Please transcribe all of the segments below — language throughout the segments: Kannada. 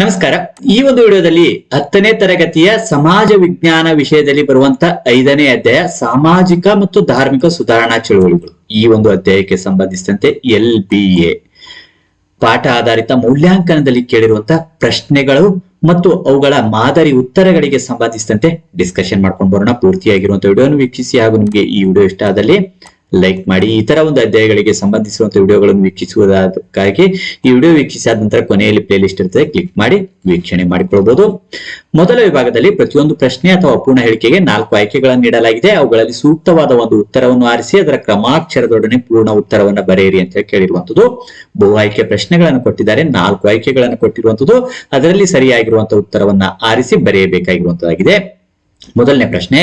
ನಮಸ್ಕಾರ. ಈ ಒಂದು ವಿಡಿಯೋದಲ್ಲಿ ಹತ್ತನೇ ತರಗತಿಯ ಸಮಾಜ ವಿಜ್ಞಾನ ವಿಷಯದಲ್ಲಿ ಬರುವಂತ ಐದನೇ ಅಧ್ಯಾಯ ಸಾಮಾಜಿಕ ಮತ್ತು ಧಾರ್ಮಿಕ ಸುಧಾರಣಾ ಚಳುವಳಿಗಳು. ಈ ಒಂದು ಅಧ್ಯಾಯಕ್ಕೆ ಸಂಬಂಧಿಸಿದಂತೆ ಎಲ್ ಬಿ ಎ. ಪಾಠ ಆಧಾರಿತ ಮೌಲ್ಯಾಂಕನದಲ್ಲಿ ಕೇಳಿರುವಂತಹ ಪ್ರಶ್ನೆಗಳು ಮತ್ತು ಅವುಗಳ ಮಾದರಿ ಉತ್ತರಗಳಿಗೆ ಸಂಬಂಧಿಸಿದಂತೆ ಡಿಸ್ಕಷನ್ ಮಾಡ್ಕೊಂಡು ಬರೋಣ. ಪೂರ್ತಿಯಾಗಿರುವಂತಹ ವಿಡಿಯೋನು ವೀಕ್ಷಿಸಿ ಹಾಗೂ ನಿಮಗೆ ಈ ವಿಡಿಯೋ ಇಷ್ಟ ಆದಲ್ಲಿ ಲೈಕ್ ಮಾಡಿ ಈ ತರ ಒಂದು ಅಧ್ಯಾಯಗಳಿಗೆ ಸಂಬಂಧಿಸಿರುವಂತಹ ವಿಡಿಯೋಗಳನ್ನು ವೀಕ್ಷಿಸುವುದಕ್ಕಾಗಿ ಈ ವಿಡಿಯೋ ವೀಕ್ಷಿಸಿದ ನಂತರ ಕೊನೆಯಲ್ಲಿ ಪ್ಲೇ ಲಿಸ್ಟ್ ಇರ್ತದೆ ಕ್ಲಿಕ್ ಮಾಡಿ ವೀಕ್ಷಣೆ ಮಾಡಿಕೊಳ್ಳಬಹುದು. ಮೊದಲ ವಿಭಾಗದಲ್ಲಿ ಪ್ರತಿಯೊಂದು ಪ್ರಶ್ನೆ ಅಥವಾ ಅಪೂರ್ಣ ಹೇಳಿಕೆಗೆ ನಾಲ್ಕು ಆಯ್ಕೆಗಳನ್ನು ನೀಡಲಾಗಿದೆ. ಅವುಗಳಲ್ಲಿ ಸೂಕ್ತವಾದ ಒಂದು ಉತ್ತರವನ್ನು ಆರಿಸಿ, ಅದರ ಕ್ರಮಾಕ್ಷರದೊಡನೆ ಪೂರ್ಣ ಉತ್ತರವನ್ನು ಬರೆಯಿರಿ ಅಂತ ಕೇಳಿರುವಂತದ್ದು ಬಹು ಆಯ್ಕೆ ಪ್ರಶ್ನೆಗಳನ್ನು ಕೊಟ್ಟಿದ್ದಾರೆ, ನಾಲ್ಕು ಆಯ್ಕೆಗಳನ್ನು ಕೊಟ್ಟಿರುವಂತದ್ದು ಅದರಲ್ಲಿ ಸರಿಯಾಗಿರುವಂತಹ ಉತ್ತರವನ್ನ ಆರಿಸಿ ಬರೆಯಬೇಕಾಗಿರುವಂತದ್ದಾಗಿದೆ ಮೊದಲನೇ ಪ್ರಶ್ನೆ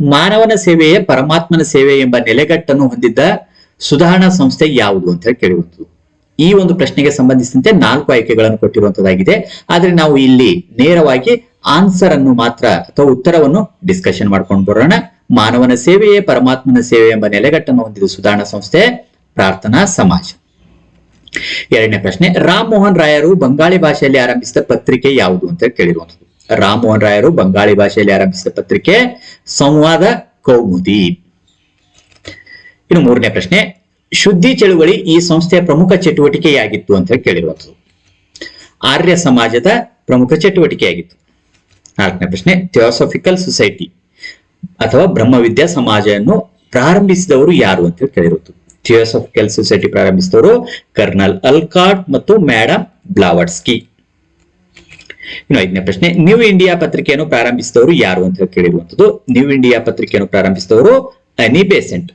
ಮಾನವನ ಸೇವೆಯೇ ಪರಮಾತ್ಮನ ಸೇವೆ ಎಂಬ ನೆಲೆಗಟ್ಟನ್ನು ಹೊಂದಿದ್ದ ಸುಧಾರಣಾ ಸಂಸ್ಥೆ ಯಾವುದು ಅಂತ ಹೇಳಿ ಕೇಳುವಂಥದ್ದು. ಈ ಒಂದು ಪ್ರಶ್ನೆಗೆ ಸಂಬಂಧಿಸಿದಂತೆ ನಾಲ್ಕು ಆಯ್ಕೆಗಳನ್ನು ಕೊಟ್ಟಿರುವಂತದ್ದಾಗಿದೆ ಆದ್ರೆ ನಾವು ಇಲ್ಲಿ ನೇರವಾಗಿ ಆನ್ಸರ್ ಅನ್ನು ಮಾತ್ರ ಅಥವಾ ಉತ್ತರವನ್ನು ಡಿಸ್ಕಷನ್ ಮಾಡ್ಕೊಂಡು ಬರೋಣ. ಮಾನವನ ಸೇವೆಯೇ ಪರಮಾತ್ಮನ ಸೇವೆ ಎಂಬ ನೆಲೆಗಟ್ಟನ್ನು ಹೊಂದಿದ ಸುಧಾರಣಾ ಸಂಸ್ಥೆ, ಪ್ರಾರ್ಥನಾ ಸಮಾಜ. ಎರಡನೇ ಪ್ರಶ್ನೆ, ರಾಮ್ ಮೋಹನ್ ರಾಯರು ಬಂಗಾಳಿ ಭಾಷೆಯಲ್ಲಿ ಆರಂಭಿಸಿದ ಪತ್ರಿಕೆ ಯಾವುದು ಅಂತ ಕೇಳಿರುವಂತದ್ದು ರಾಮ್ ಮೋಹನ್ ರಾಯರು ಬಂಗಾಳಿ ಭಾಷೆಯಲ್ಲಿ ಆರಂಭಿಸಿದ ಪತ್ರಿಕೆ ಸಂವಾದ ಕೌಮುದಿ. ಇನ್ನು ಮೂರನೇ ಪ್ರಶ್ನೆ, ಶುದ್ಧಿ ಚಳುವಳಿ ಈ ಸಂಸ್ಥೆಯ ಪ್ರಮುಖ ಚಟುವಟಿಕೆಯಾಗಿತ್ತು ಅಂತ ಹೇಳಿ ಕೇಳಿರುವಂತದ್ದು ಆರ್ಯ ಸಮಾಜದ ಪ್ರಮುಖ ಚಟುವಟಿಕೆಯಾಗಿತ್ತು. ನಾಲ್ಕನೇ ಪ್ರಶ್ನೆ, ಥಿಯೋಸಫಿಕಲ್ ಸೊಸೈಟಿ ಅಥವಾ ಬ್ರಹ್ಮವಿದ್ಯಾ ಸಮಾಜವನ್ನು ಪ್ರಾರಂಭಿಸಿದವರು ಯಾರು ಅಂತ ಹೇಳಿ ಕೇಳಿರುವುದು ಥಿಯೋಸಫಿಕಲ್ ಸೊಸೈಟಿ ಪ್ರಾರಂಭಿಸಿದವರು ಕರ್ನಲ್ ಅಲ್ಕಾಟ್ ಮತ್ತು ಮ್ಯಾಡಮ್ ಬ್ಲಾವಡ್ಸ್ಕಿ. ಇನ್ನು ಐದನೇ ಪ್ರಶ್ನೆ ನ್ಯೂ ಇಂಡಿಯಾ ಪತ್ರಿಕೆಯನ್ನು ಪ್ರಾರಂಭಿಸಿದವರು ಯಾರು ಅಂತ ಕೇಳಿರುವಂತದ್ದು ನ್ಯೂ ಇಂಡಿಯಾ ಪತ್ರಿಕೆಯನ್ನು ಪ್ರಾರಂಭಿಸಿದವರು ಅನಿ ಬೇಸೆಂಟ್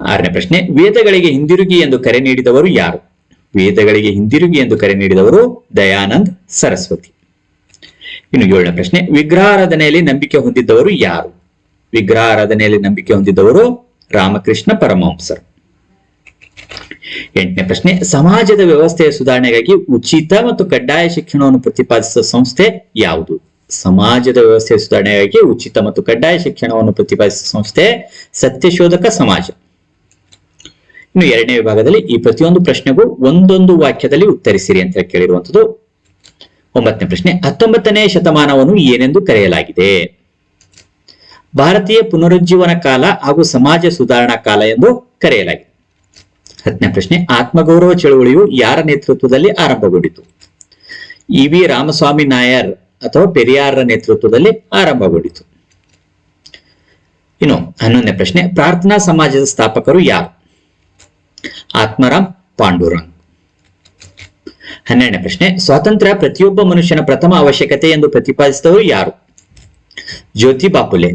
ಆರನೇ ಪ್ರಶ್ನೆ, ವೇದಗಳಿಗೆ ಹಿಂದಿರುಗಿ ಎಂದು ಕರೆ ನೀಡಿದವರು ಯಾರು? ವೇದಗಳಿಗೆ ಹಿಂದಿರುಗಿ ಎಂದು ಕರೆ ನೀಡಿದವರು ದಯಾನಂದ್ ಸರಸ್ವತಿ. ಇನ್ನು ಏಳನೇ ಪ್ರಶ್ನೆ, ವಿಗ್ರಹಾರಾಧನೆಯಲ್ಲಿ ನಂಬಿಕೆ ಹೊಂದಿದ್ದವರು ಯಾರು? ವಿಗ್ರಹಾರಾಧನೆಯಲ್ಲಿ ನಂಬಿಕೆ ಹೊಂದಿದ್ದವರು ರಾಮಕೃಷ್ಣ ಪರಮಹಂಸರು. ಎಂಟನೇ ಪ್ರಶ್ನೆ, ಸಮಾಜದ ವ್ಯವಸ್ಥೆಯ ಸುಧಾರಣೆಗಾಗಿ ಉಚಿತ ಮತ್ತು ಕಡ್ಡಾಯ ಶಿಕ್ಷಣವನ್ನು ಪ್ರತಿಪಾದಿಸುವ ಸಂಸ್ಥೆ ಯಾವುದು? ಸಮಾಜದ ವ್ಯವಸ್ಥೆಯ ಸುಧಾರಣೆಗಾಗಿ ಉಚಿತ ಮತ್ತು ಕಡ್ಡಾಯ ಶಿಕ್ಷಣವನ್ನು ಪ್ರತಿಪಾದಿಸುವ ಸಂಸ್ಥೆ ಸತ್ಯಶೋಧಕ ಸಮಾಜ. ಇನ್ನು ಎರಡನೇ ವಿಭಾಗದಲ್ಲಿ ಈ ಪ್ರತಿಯೊಂದು ಪ್ರಶ್ನೆಗೂ ಒಂದೊಂದು ವಾಕ್ಯದಲ್ಲಿ ಉತ್ತರಿಸಿರಿ ಅಂತ ಕೇಳಿರುವಂತದ್ದು ಒಂಬತ್ತನೇ ಪ್ರಶ್ನೆ, ಹತ್ತೊಂಬತ್ತನೇ ಶತಮಾನವನ್ನು ಏನೆಂದು ಕರೆಯಲಾಗಿದೆ? ಭಾರತೀಯ ಪುನರುಜ್ಜೀವನ ಕಾಲ ಹಾಗೂ ಸಮಾಜ ಸುಧಾರಣಾ ಕಾಲ ಎಂದು ಕರೆಯಲಾಗಿದೆ. ಹತ್ತನೇ ಪ್ರಶ್ನೆ, ಆತ್ಮಗೌರವ ಚಳುವಳಿಯು ಯಾರ ನೇತೃತ್ವದಲ್ಲಿ ಆರಂಭಗೊಂಡಿತು? ಇ ವಿ ರಾಮಸ್ವಾಮಿ ನಾಯರ್ ಅಥವಾ ಪೆರಿಯಾರರ ನೇತೃತ್ವದಲ್ಲಿ ಆರಂಭಗೊಂಡಿತು. ಇನ್ನು ಹನ್ನೊಂದನೇ ಪ್ರಶ್ನೆ, ಪ್ರಾರ್ಥನಾ ಸಮಾಜದ ಸ್ಥಾಪಕರು ಯಾರು? ಆತ್ಮರಾಮ್ ಪಾಂಡುರಂಗ್. ಹನ್ನೆರಡನೇ ಪ್ರಶ್ನೆ, ಸ್ವಾತಂತ್ರ್ಯ ಪ್ರತಿಯೊಬ್ಬ ಮನುಷ್ಯನ ಪ್ರಥಮ ಅವಶ್ಯಕತೆ ಎಂದು ಪ್ರತಿಪಾದಿಸಿದವರು ಯಾರು? ಜ್ಯೋತಿ ಬಾಪುಲೆ.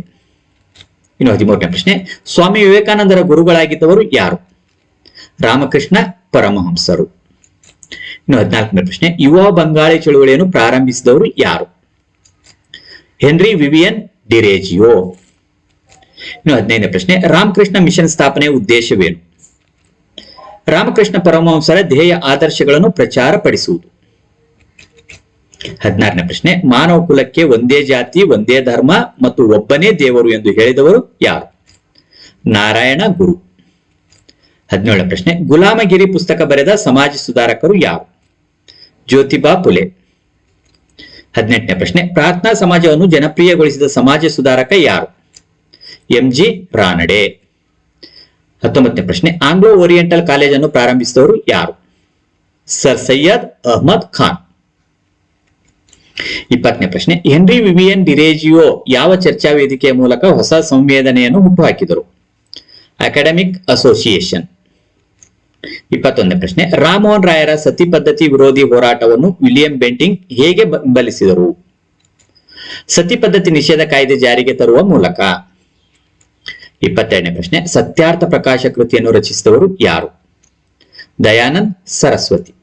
ಇನ್ನು ಹದಿಮೂರನೇ ಪ್ರಶ್ನೆ, ಸ್ವಾಮಿ ವಿವೇಕಾನಂದರ ಗುರುಗಳಾಗಿದ್ದವರು ಯಾರು? ರಾಮಕೃಷ್ಣ ಪರಮಹಂಸರು. ಇನ್ನು ಹದಿನಾಲ್ಕನೇ ಪ್ರಶ್ನೆ, ಯುವ ಬಂಗಾಳಿ ಚಳುವಳಿಯನ್ನು ಪ್ರಾರಂಭಿಸಿದವರು ಯಾರು? Henry Vivian Derozio. ಇನ್ನು ಹದಿನೈದನೇ ಪ್ರಶ್ನೆ, ರಾಮಕೃಷ್ಣ ಮಿಷನ್ ಸ್ಥಾಪನೆಯ ಉದ್ದೇಶವೇನು? ರಾಮಕೃಷ್ಣ ಪರಮಹಂಸರ ಧ್ಯೇಯ ಆದರ್ಶಗಳನ್ನು ಪ್ರಚಾರ ಪಡಿಸುವುದು ಹದಿನಾರನೇ ಪ್ರಶ್ನೆ, ಮಾನವ ಕುಲಕ್ಕೆ ಒಂದೇ ಜಾತಿ, ಒಂದೇ ಧರ್ಮ ಮತ್ತು ಒಬ್ಬನೇ ದೇವರು ಎಂದು ಹೇಳಿದವರು ಯಾರು? ನಾರಾಯಣ ಗುರು. ಹದಿನೇಳನೇ ಪ್ರಶ್ನೆ, ಗುಲಾಮಗಿರಿ ಪುಸ್ತಕ ಬರೆದ ಸಮಾಜ ಸುಧಾರಕರು ಯಾರು? ಜ್ಯೋತಿಬಾ ಪುಲೆ. ಹದಿನೆಂಟನೇ ಪ್ರಶ್ನೆ, ಪ್ರಾರ್ಥನಾ ಸಮಾಜವನ್ನು ಜನಪ್ರಿಯಗೊಳಿಸಿದ ಸಮಾಜ ಸುಧಾರಕ ಯಾರು? M G Ranade. ಹತ್ತೊಂಬತ್ತನೇ ಪ್ರಶ್ನೆ, ಆಂಗ್ಲೋ ಓರಿಯೆಂಟಲ್ ಕಾಲೇಜನ್ನು ಪ್ರಾರಂಭಿಸಿದವರು ಯಾರು? ಸರ್ ಸೈಯದ್ ಅಹ್ಮದ್ ಖಾನ್. ಇಪ್ಪತ್ತನೇ ಪ್ರಶ್ನೆ, ಹೆನ್ರಿ ವಿವಿಯನ್ ಡಿರೇಜಿಯೋ ಯಾವ ಚರ್ಚಾ ವೇದಿಕೆಯ ಮೂಲಕ ಹೊಸ ಸಂವೇದನೆಯನ್ನು ಹುಟ್ಟುಹಾಕಿದರು? Academic association. ಇಪ್ಪತ್ತೊಂದನೇ ಪ್ರಶ್ನೆ, ರಾಮೋಹನ್ ರಾಯರ ಸತಿ ಪದ್ಧತಿ ವಿರೋಧಿ ಹೋರಾಟವನ್ನು ವಿಲಿಯಂ ಬೆಂಟಿಂಗ್ ಹೇಗೆ ಬೆಂಬಲಿಸಿದರು? ಸತಿ ಪದ್ಧತಿ ನಿಷೇಧ ಕಾಯ್ದೆ ಜಾರಿಗೆ ತರುವ ಮೂಲಕ. ಇಪ್ಪತ್ತೆರಡನೇ ಪ್ರಶ್ನೆ, ಸತ್ಯಾರ್ಥ ಪ್ರಕಾಶ ಕೃತಿಯನ್ನು ರಚಿಸಿದವರು ಯಾರು? ದಯಾನಂದ್ ಸರಸ್ವತಿ.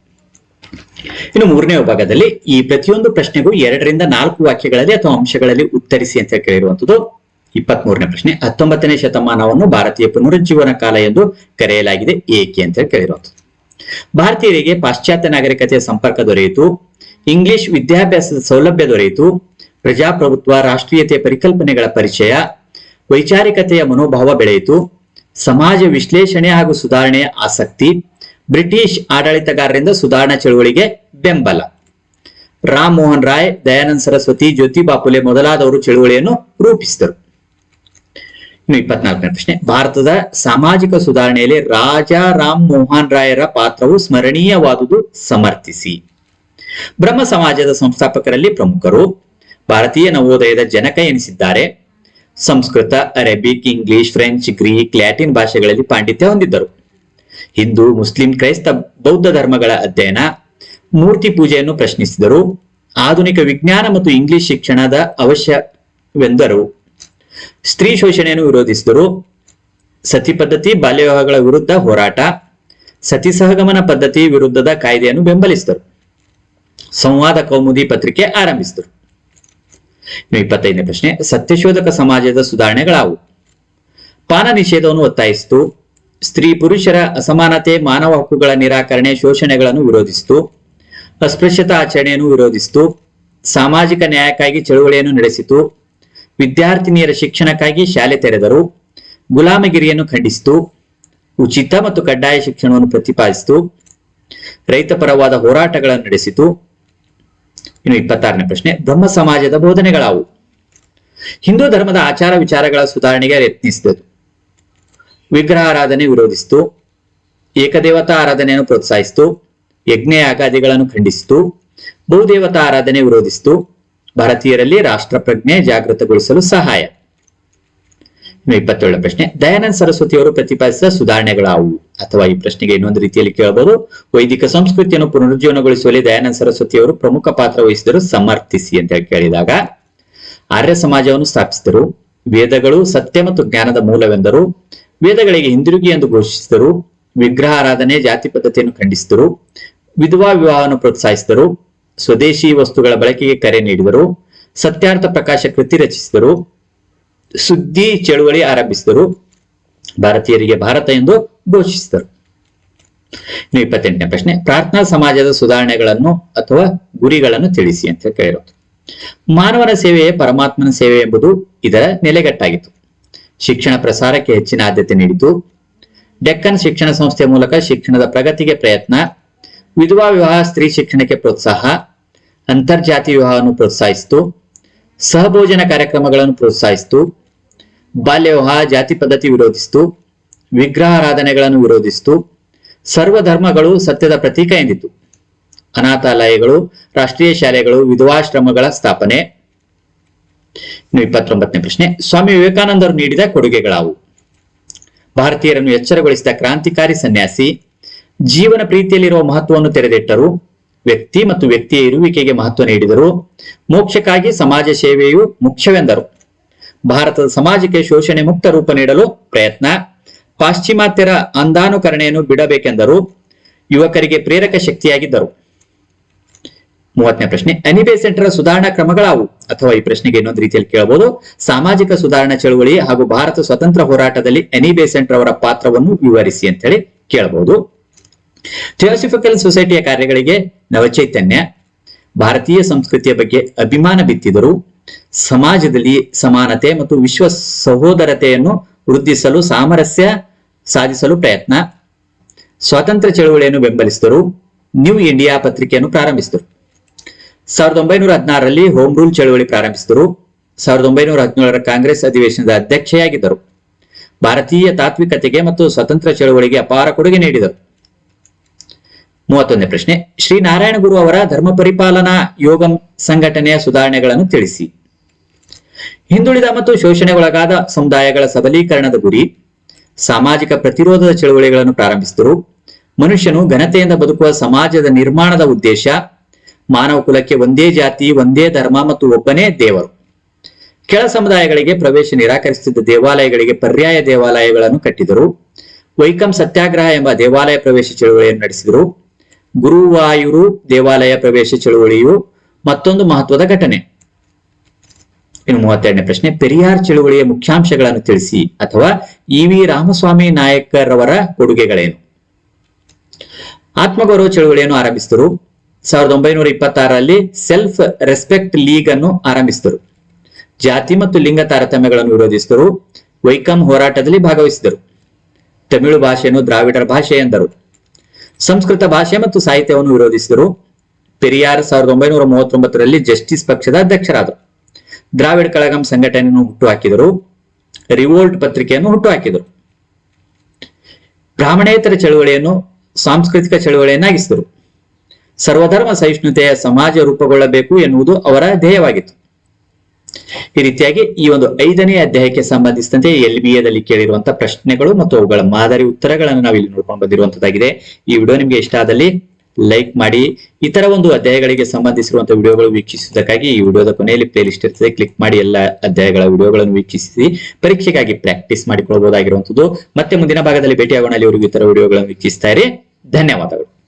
ಇನ್ನು ಮೂರನೇ ವಿಭಾಗದಲ್ಲಿ ಈ ಪ್ರತಿಯೊಂದು ಪ್ರಶ್ನೆಗೂ ಎರಡರಿಂದ ನಾಲ್ಕು ವಾಕ್ಯಗಳಲ್ಲಿ ಅಥವಾ ಅಂಶಗಳಲ್ಲಿ ಉತ್ತರಿಸಿ ಅಂತ ಕೇಳಿರುವಂತದ್ದು ಇಪ್ಪತ್ತ್ ಮೂರನೇ ಪ್ರಶ್ನೆ, ಹತ್ತೊಂಬತ್ತನೇ ಶತಮಾನವನ್ನು ಭಾರತೀಯ ಪುನರುಜ್ಜೀವನ ಕಾಲ ಎಂದು ಕರೆಯಲಾಗಿದೆ. ಏಕೆ ಅಂತ ಕೇಳಿರುವಂತದ್ದು ಭಾರತೀಯರಿಗೆ ಪಾಶ್ಚಾತ್ಯ ನಾಗರಿಕತೆಯ ಸಂಪರ್ಕ ದೊರೆಯಿತು. ಇಂಗ್ಲಿಷ್ ವಿದ್ಯಾಭ್ಯಾಸದ ಸೌಲಭ್ಯ ದೊರೆಯಿತು. ಪ್ರಜಾಪ್ರಭುತ್ವ, ರಾಷ್ಟ್ರೀಯತೆಯ ಪರಿಕಲ್ಪನೆಗಳ ಪರಿಚಯ, ವೈಚಾರಿಕತೆಯ ಮನೋಭಾವ ಬೆಳೆಯಿತು. ಸಮಾಜ ವಿಶ್ಲೇಷಣೆ ಹಾಗೂ ಸುಧಾರಣೆಯ ಆಸಕ್ತಿ, ಬ್ರಿಟಿಷ್ ಆಡಳಿತಗಾರರಿಂದ ಸುಧಾರಣಾ ಚಳುವಳಿಗೆ ಬೆಂಬಲ. ರಾಮ್ ಮೋಹನ್ ರಾಯ್, ದಯಾನಂದ ಸರಸ್ವತಿ ಜ್ಯೋತಿಬಾ ಫುಲೆ ಮೊದಲಾದವರು ಚಳುವಳಿಯನ್ನು ರೂಪಿಸಿದರು. ಇಪ್ಪತ್ನಾಲ್ಕನೇ ಪ್ರಶ್ನೆ. ಭಾರತದ ಸಾಮಾಜಿಕ ಸುಧಾರಣೆಯಲ್ಲಿ ರಾಜಾ ರಾಮ್ ಮೋಹನ್ ರಾಯರ ಪಾತ್ರವು ಸ್ಮರಣೀಯವಾದುದು ಸಮರ್ಥಿಸಿ. ಬ್ರಹ್ಮ ಸಮಾಜದ ಸಂಸ್ಥಾಪಕರಲ್ಲಿ ಪ್ರಮುಖರು. ಭಾರತೀಯ ನವೋದಯದ ಜನಕ ಎನಿಸಿದ್ದಾರೆ. Sanskrit, Arabic, English, French, Greek, Latin ಭಾಷೆಗಳಲ್ಲಿ ಪಾಂಡಿತ್ಯ ಹೊಂದಿದ್ದರು. ಹಿಂದೂ, ಮುಸ್ಲಿಂ, ಕ್ರೈಸ್ತ, ಬೌದ್ಧ ಧರ್ಮಗಳ ಅಧ್ಯಯನ, ಮೂರ್ತಿ ಪೂಜೆಯನ್ನು ಪ್ರಶ್ನಿಸಿದರು. ಆಧುನಿಕ ವಿಜ್ಞಾನ ಮತ್ತು ಇಂಗ್ಲಿಷ್ ಶಿಕ್ಷಣದ ಅವಶ್ಯವೆಂದರು. ಸ್ತ್ರೀ ಶೋಷಣೆಯನ್ನು ವಿರೋಧಿಸಿದರು. ಸತಿ ಪದ್ಧತಿ ಬಾಲ್ಯ ವಿವಾಹಗಳ ವಿರುದ್ಧ ಹೋರಾಟ, ಸತಿ ಸಹಗಮನ ಪದ್ಧತಿ ವಿರುದ್ಧದ ಕಾಯ್ದೆಯನ್ನು ಬೆಂಬಲಿಸಿದರು. ಸಂವಾದ ಕೌಮುದಿ ಪತ್ರಿಕೆ ಆರಂಭಿಸಿದರು. ಇಪ್ಪತ್ತೈದನೇ ಪ್ರಶ್ನೆ, ಸತ್ಯಶೋಧಕ ಸಮಾಜದ ಸುಧಾರಣೆಗಳಾವು? ಪಾನ ನಿಷೇಧವನ್ನು ಒತ್ತಾಯಿಸಿತು. ಸ್ತ್ರೀ ಪುರುಷರ ಅಸಮಾನತೆ, ಮಾನವ ಹಕ್ಕುಗಳ ನಿರಾಕರಣೆ, ಶೋಷಣೆಗಳನ್ನು ವಿರೋಧಿಸಿತು. ಅಸ್ಪೃಶ್ಯತಾ ಆಚರಣೆಯನ್ನು ವಿರೋಧಿಸಿತು. ಸಾಮಾಜಿಕ ನ್ಯಾಯಕ್ಕಾಗಿ ಚಳುವಳಿಯನ್ನು ನಡೆಸಿತು. ವಿದ್ಯಾರ್ಥಿನಿಯರ ಶಿಕ್ಷಣಕ್ಕಾಗಿ ಶಾಲೆ ತೆರೆದರು. ಗುಲಾಮಗಿರಿಯನ್ನು ಖಂಡಿಸಿತು. ಉಚಿತ ಮತ್ತು ಕಡ್ಡಾಯ ಶಿಕ್ಷಣವನ್ನು ಪ್ರತಿಪಾದಿಸಿತು. ರೈತ ಪರವಾದ ಹೋರಾಟಗಳನ್ನು ನಡೆಸಿತು. ಇನ್ನು ಇಪ್ಪತ್ತಾರನೇ ಪ್ರಶ್ನೆ, ಬ್ರಹ್ಮ ಸಮಾಜದ ಬೋಧನೆಗಳಾವು? ಹಿಂದೂ ಧರ್ಮದ ಆಚಾರ ವಿಚಾರಗಳ ಸುಧಾರಣೆಗೆ ಯತ್ನಿಸಿದದು ವಿಗ್ರಹಾರಾಧನೆ ವಿರೋಧಿಸಿತು. ಏಕದೇವತಾ ಆರಾಧನೆಯನ್ನು ಪ್ರೋತ್ಸಾಹಿಸಿತು. ಯಜ್ಞ ಯಾಗಾದಿಗಳನ್ನು ಖಂಡಿಸಿತು. ಬಹುದೇವತಾ ಆರಾಧನೆ ವಿರೋಧಿಸಿತು. ಭಾರತೀಯರಲ್ಲಿ ರಾಷ್ಟ್ರ ಪ್ರಜ್ಞೆ ಜಾಗೃತಗೊಳಿಸಲು ಸಹಾಯ. ಇನ್ನು ಇಪ್ಪತ್ತೇಳನೇ ಪ್ರಶ್ನೆ, ದಯಾನಂದ ಸರಸ್ವತಿ ಅವರು ಪ್ರತಿಪಾದಿಸಿದ ಸುಧಾರಣೆಗಳಾವು ಅಥವಾ ಈ ಪ್ರಶ್ನೆಗೆ ಇನ್ನೊಂದು ರೀತಿಯಲ್ಲಿ ಕೇಳಬಹುದು, ವೈದಿಕ ಸಂಸ್ಕೃತಿಯನ್ನು ಪುನರುಜ್ಜೀವನಗೊಳಿಸುವಲ್ಲಿ ದಯಾನಂದ ಸರಸ್ವತಿ ಅವರು ಪ್ರಮುಖ ಪಾತ್ರ ವಹಿಸಿದರು ಸಮರ್ಥಿಸಿ ಅಂತ ಕೇಳಿದಾಗ, ಆರ್ಯ ಸಮಾಜವನ್ನು ಸ್ಥಾಪಿಸಿದರು, ವೇದಗಳು ಸತ್ಯ ಮತ್ತು ಜ್ಞಾನದ ಮೂಲವೆಂದರು, ವೇದಗಳಿಗೆ ಹಿಂದಿರುಗಿ ಎಂದು ಘೋಷಿಸಿದರು, ವಿಗ್ರಹ ಆರಾಧನೆ, ಜಾತಿ ಪದ್ಧತಿಯನ್ನು ಖಂಡಿಸಿದರು, ವಿಧವಾ ವಿವಾಹವನ್ನು ಪ್ರೋತ್ಸಾಹಿಸಿದರು ಸ್ವದೇಶಿ ವಸ್ತುಗಳ ಬಳಕೆಗೆ ಕರೆ ನೀಡಿದರು, ಸತ್ಯಾರ್ಥ ಪ್ರಕಾಶ ಕೃತಿ ರಚಿಸಿದರು, ಸುದ್ದಿ ಚಳುವಳಿ ಆರಂಭಿಸಿದರು, ಭಾರತೀಯರಿಗೆ ಭಾರತ ಎಂದು ಘೋಷಿಸಿದರು. ಇನ್ನು ಇಪ್ಪತ್ತೆಂಟನೇ ಪ್ರಶ್ನೆ, ಪ್ರಾರ್ಥನಾ ಸಮಾಜದ ಸುಧಾರಣೆಗಳನ್ನು ಅಥವಾ ಗುರಿಗಳನ್ನು ತಿಳಿಸಿ ಅಂತ ಕೇಳಿರೋದು. ಮಾನವನ ಸೇವೆಯೇ ಪರಮಾತ್ಮನ ಸೇವೆ ಎಂಬುದು ಇದರ ನೆಲೆಗಟ್ಟಾಗಿತ್ತು. ಶಿಕ್ಷಣ ಪ್ರಸಾರಕ್ಕೆ ಹೆಚ್ಚಿನ ಆದ್ಯತೆ ನೀಡಿತು. ಡೆಕ್ಕನ್ ಶಿಕ್ಷಣ ಸಂಸ್ಥೆ ಮೂಲಕ ಶಿಕ್ಷಣದ ಪ್ರಗತಿಗೆ ಪ್ರಯತ್ನ. ವಿಧವಾ ವಿವಾಹ ಸ್ತ್ರೀ ಶಿಕ್ಷಣಕ್ಕೆ ಪ್ರೋತ್ಸಾಹ ಅಂತರ್ಜಾತಿ ವಿವಾಹವನ್ನು ಪ್ರೋತ್ಸಾಹಿಸಿತು, ಸಹಭೋಜನ ಕಾರ್ಯಕ್ರಮಗಳನ್ನು ಪ್ರೋತ್ಸಾಹಿಸಿತು, ಬಾಲ್ಯ ವಿವಾಹ, ಜಾತಿ ಪದ್ಧತಿ ವಿರೋಧಿಸಿತು ವಿಗ್ರಹಾರಾಧನೆಗಳನ್ನು ವಿರೋಧಿಸಿತು ಸರ್ವಧರ್ಮಗಳು ಸತ್ಯದ ಪ್ರತೀಕ ಎಂದಿತು. ಅನಾಥಾಲಯಗಳು, ರಾಷ್ಟ್ರೀಯ ಶಾಲೆಗಳು, ವಿಧವಾಶ್ರಮಗಳ ಸ್ಥಾಪನೆ. ಇಪ್ಪತ್ತೊಂಬತ್ತನೇ ಪ್ರಶ್ನೆ, ಸ್ವಾಮಿ ವಿವೇಕಾನಂದರು ನೀಡಿದ ಕೊಡುಗೆಗಳಾವು. ಭಾರತೀಯರನ್ನು ಎಚ್ಚರಗೊಳಿಸಿದ ಕ್ರಾಂತಿಕಾರಿ ಸನ್ಯಾಸಿ ಜೀವನ ಪ್ರೀತಿಯಲ್ಲಿರುವ ಮಹತ್ವವನ್ನು ತೆರೆದಿಟ್ಟರು. ವ್ಯಕ್ತಿ ಮತ್ತು ವ್ಯಕ್ತಿಯ ಇರುವಿಕೆಗೆ ಮಹತ್ವ ನೀಡಿದರು. ಮೋಕ್ಷಕ್ಕಾಗಿ ಸಮಾಜ ಸೇವೆಯು ಮುಖ್ಯವೆಂದರು. ಭಾರತದ ಸಮಾಜಕ್ಕೆ ಶೋಷಣೆ ಮುಕ್ತ ರೂಪ ನೀಡಲು ಪ್ರಯತ್ನ. ಪಾಶ್ಚಿಮಾತ್ಯರ ಅಂದಾನುಕರಣೆಯನ್ನು ಬಿಡಬೇಕೆಂದರು. ಯುವಕರಿಗೆ ಪ್ರೇರಕ ಶಕ್ತಿಯಾಗಿದ್ದರು. ಮೂವತ್ತನೇ ಪ್ರಶ್ನೆ, ಅನಿಬೆ ಸೆಂಟರ್ ಸುಧಾರಣಾ ಕ್ರಮಗಳಾವು? ಅಥವಾ ಈ ಪ್ರಶ್ನೆಗೆ ಇನ್ನೊಂದು ರೀತಿಯಲ್ಲಿ ಕೇಳಬಹುದು. ಸಾಮಾಜಿಕ ಸುಧಾರಣಾ ಚಳುವಳಿ ಹಾಗೂ ಭಾರತ ಸ್ವತಂತ್ರ ಹೋರಾಟದಲ್ಲಿ ಅನಿಬೆ ಸೆಂಟರ್ ಅವರ ಪಾತ್ರವನ್ನು ವಿವರಿಸಿ ಅಂತ ಹೇಳಿ ಕೇಳಬಹುದು. ಥಿಯೋಸಿಫಿಕಲ್ ಸೊಸೈಟಿಯ ಕಾರ್ಯಗಳಿಗೆ ನವಚೈತನ್ಯ, ಭಾರತೀಯ ಸಂಸ್ಕೃತಿಯ ಬಗ್ಗೆ ಅಭಿಮಾನ ಬಿತ್ತಿದರು ಸಮಾಜದಲ್ಲಿ ಸಮಾನತೆ ಮತ್ತು ವಿಶ್ವ ಸಹೋದರತೆಯನ್ನು ವೃದ್ಧಿಸಲು ಸಾಮರಸ್ಯ ಸಾಧಿಸಲು ಪ್ರಯತ್ನ. ಸ್ವಾತಂತ್ರ್ಯ ಚಳುವಳಿಯನ್ನು ಬೆಂಬಲಿಸಿದರು. ನ್ಯೂ ಇಂಡಿಯಾ ಪತ್ರಿಕೆಯನ್ನು ಪ್ರಾರಂಭಿಸಿದರು. ಸಾವಿರದ ಒಂಬೈನೂರ ಹದಿನಾರರಲ್ಲಿ ಹೋಮ್ ರೂಲ್ ಚಳುವಳಿ ಪ್ರಾರಂಭಿಸಿದರು. ಸಾವಿರದ ಒಂಬೈನೂರ ಹದಿನೇಳರ ಕಾಂಗ್ರೆಸ್ ಅಧಿವೇಶನದ ಅಧ್ಯಕ್ಷೆಯಾಗಿದ್ದರು. ಭಾರತೀಯ ತಾತ್ವಿಕತೆಗೆ ಮತ್ತು ಸ್ವತಂತ್ರ ಚಳುವಳಿಗೆ ಅಪಾರ ಕೊಡುಗೆ ನೀಡಿದರು. ಮೂವತ್ತೊಂದನೇ ಪ್ರಶ್ನೆ. ಶ್ರೀ ನಾರಾಯಣ ಗುರು ಅವರ ಧರ್ಮ ಪರಿಪಾಲನಾ ಯೋಗ ಸಂಘಟನೆಯ ಸುಧಾರಣೆಗಳನ್ನು ತಿಳಿಸಿ. ಹಿಂದುಳಿದ ಮತ್ತು ಶೋಷಣೆಗೊಳಗಾದ ಸಮುದಾಯಗಳ ಸಬಲೀಕರಣದ ಗುರಿ, ಸಾಮಾಜಿಕ ಪ್ರತಿರೋಧದ ಚಳುವಳಿಗಳನ್ನು ಪ್ರಾರಂಭಿಸಿದರು. ಮನುಷ್ಯನು ಘನತೆಯಿಂದ ಬದುಕುವ ಸಮಾಜದ ನಿರ್ಮಾಣದ ಉದ್ದೇಶ, ಮಾನವ ಕುಲಕ್ಕೆ ಒಂದೇ ಜಾತಿ, ಒಂದೇ ಧರ್ಮ ಮತ್ತು ಒಬ್ಬನೇ ದೇವರು. ಕೆಳ ಸಮುದಾಯಗಳಿಗೆ ಪ್ರವೇಶ ನಿರಾಕರಿಸುತ್ತಿದ್ದ ದೇವಾಲಯಗಳಿಗೆ ಪರ್ಯಾಯ ದೇವಾಲಯಗಳನ್ನು ಕಟ್ಟಿದರು. ವೈಕಂ ಸತ್ಯಾಗ್ರಹ ಎಂಬ ದೇವಾಲಯ ಪ್ರವೇಶ ಚಳುವಳಿಯನ್ನು ನಡೆಸಿದರು. ಗುರುವಾಯೂರು ದೇವಾಲಯ ಪ್ರವೇಶ ಚಳುವಳಿಯು ಮತ್ತೊಂದು ಮಹತ್ವದ ಘಟನೆ. ಇನ್ನು ಮೂವತ್ತೆರಡನೇ ಪ್ರಶ್ನೆ, ಪೆರಿಯಾರ್ ಚಳುವಳಿಯ ಮುಖ್ಯಾಂಶಗಳನ್ನು ತಿಳಿಸಿ, ಅಥವಾ ಇ ವಿ ರಾಮಸ್ವಾಮಿ ನಾಯಕರವರ ಕೊಡುಗೆಗಳೇನು? ಆತ್ಮಗೌರವ ಚಳುವಳಿಯನ್ನು ಆರಂಭಿಸಿದರು. ಸಾವಿರದ ಒಂಬೈನೂರ ಇಪ್ಪತ್ತಾರರಲ್ಲಿ ಸೆಲ್ಫ್ ರೆಸ್ಪೆಕ್ಟ್ ಲೀಗ್ ಅನ್ನು ಆರಂಭಿಸಿದರು. ಜಾತಿ ಮತ್ತು ಲಿಂಗ ತಾರತಮ್ಯಗಳನ್ನು ವಿರೋಧಿಸಿದರು. ವೈಕಂ ಹೋರಾಟದಲ್ಲಿ ಭಾಗವಹಿಸಿದರು. ತಮಿಳು ಭಾಷೆಯನ್ನು ದ್ರಾವಿಡರ ಭಾಷೆ ಎಂದರು. ಸಂಸ್ಕೃತ ಭಾಷೆ ಮತ್ತು ಸಾಹಿತ್ಯವನ್ನು ವಿರೋಧಿಸಿದರು. ಪೆರಿಯಾರ್ ಸಾವಿರದ ಒಂಬೈನೂರ ಮೂವತ್ತೊಂಬತ್ತರಲ್ಲಿ ಜಸ್ಟಿಸ್ ಪಕ್ಷದ ಅಧ್ಯಕ್ಷರಾದರು. ದ್ರಾವಿಡ ಕಳಗಂ ಸಂಘಟನೆಯನ್ನು ಹುಟ್ಟುಹಾಕಿದರು. ರಿವೋಲ್ಟ್ ಪತ್ರಿಕೆಯನ್ನು ಹುಟ್ಟುಹಾಕಿದರು. ಬ್ರಾಹ್ಮಣೇತರ ಚಳುವಳಿಯನ್ನು, ಸಾಂಸ್ಕೃತಿಕ ಚಳುವಳಿಯನ್ನಾಗಿಸಿದರು. ಸರ್ವಧರ್ಮ ಸಹಿಷ್ಣುತೆಯ ಸಮಾಜ ರೂಪುಗೊಳ್ಳಬೇಕು ಎನ್ನುವುದು ಅವರ ಧ್ಯೇಯವಾಗಿತ್ತು. ಈ ರೀತಿಯಾಗಿ ಈ ಒಂದು ಐದನೇ ಅಧ್ಯಾಯಕ್ಕೆ ಸಂಬಂಧಿಸಿದಂತೆ ಎಲ್ ಬಿ ಎದಲ್ಲಿ ಕೇಳಿರುವಂತಹ ಪ್ರಶ್ನೆಗಳು ಮತ್ತು ಅವುಗಳ ಮಾದರಿ ಉತ್ತರಗಳನ್ನು ನಾವು ಇಲ್ಲಿ ನೋಡ್ಕೊಂಡು ಬಂದಿರುವಂತದ್ದಾಗಿದೆ. ಈ ವಿಡಿಯೋ ನಿಮ್ಗೆ ಇಷ್ಟ ಆದಲ್ಲಿ ಲೈಕ್ ಮಾಡಿ. ಇತರ ಒಂದು ಅಧ್ಯಾಯಗಳಿಗೆ ಸಂಬಂಧಿಸಿರುವಂತಹ ವಿಡಿಯೋಗಳು ವೀಕ್ಷಿಸುವುದಕ್ಕಾಗಿ ಈ ವಿಡಿಯೋದ ಕೊನೆಯಲ್ಲಿ ಪ್ಲೇಲಿಸ್ಟ್ ಇರ್ತದೆ. ಕ್ಲಿಕ್ ಮಾಡಿ ಎಲ್ಲ ಅಧ್ಯಾಯಗಳ ವಿಡಿಯೋಗಳನ್ನು ವೀಕ್ಷಿಸಿ. ಪರೀಕ್ಷೆಗಾಗಿ ಪ್ರಾಕ್ಟೀಸ್ ಮಾಡಿಕೊಳ್ಳಬಹುದಾಗಿರುವಂತದ್ದು. ಮತ್ತೆ ಮುಂದಿನ ಭಾಗದಲ್ಲಿ ಭೇಟಿಯಾಗೋಣ. ಅಲ್ಲಿವರೆಗೂ ಇತರ ವಿಡಿಯೋಗಳನ್ನು ವೀಕ್ಷಿಸ್ತಾರೆ ಧನ್ಯವಾದಗಳು.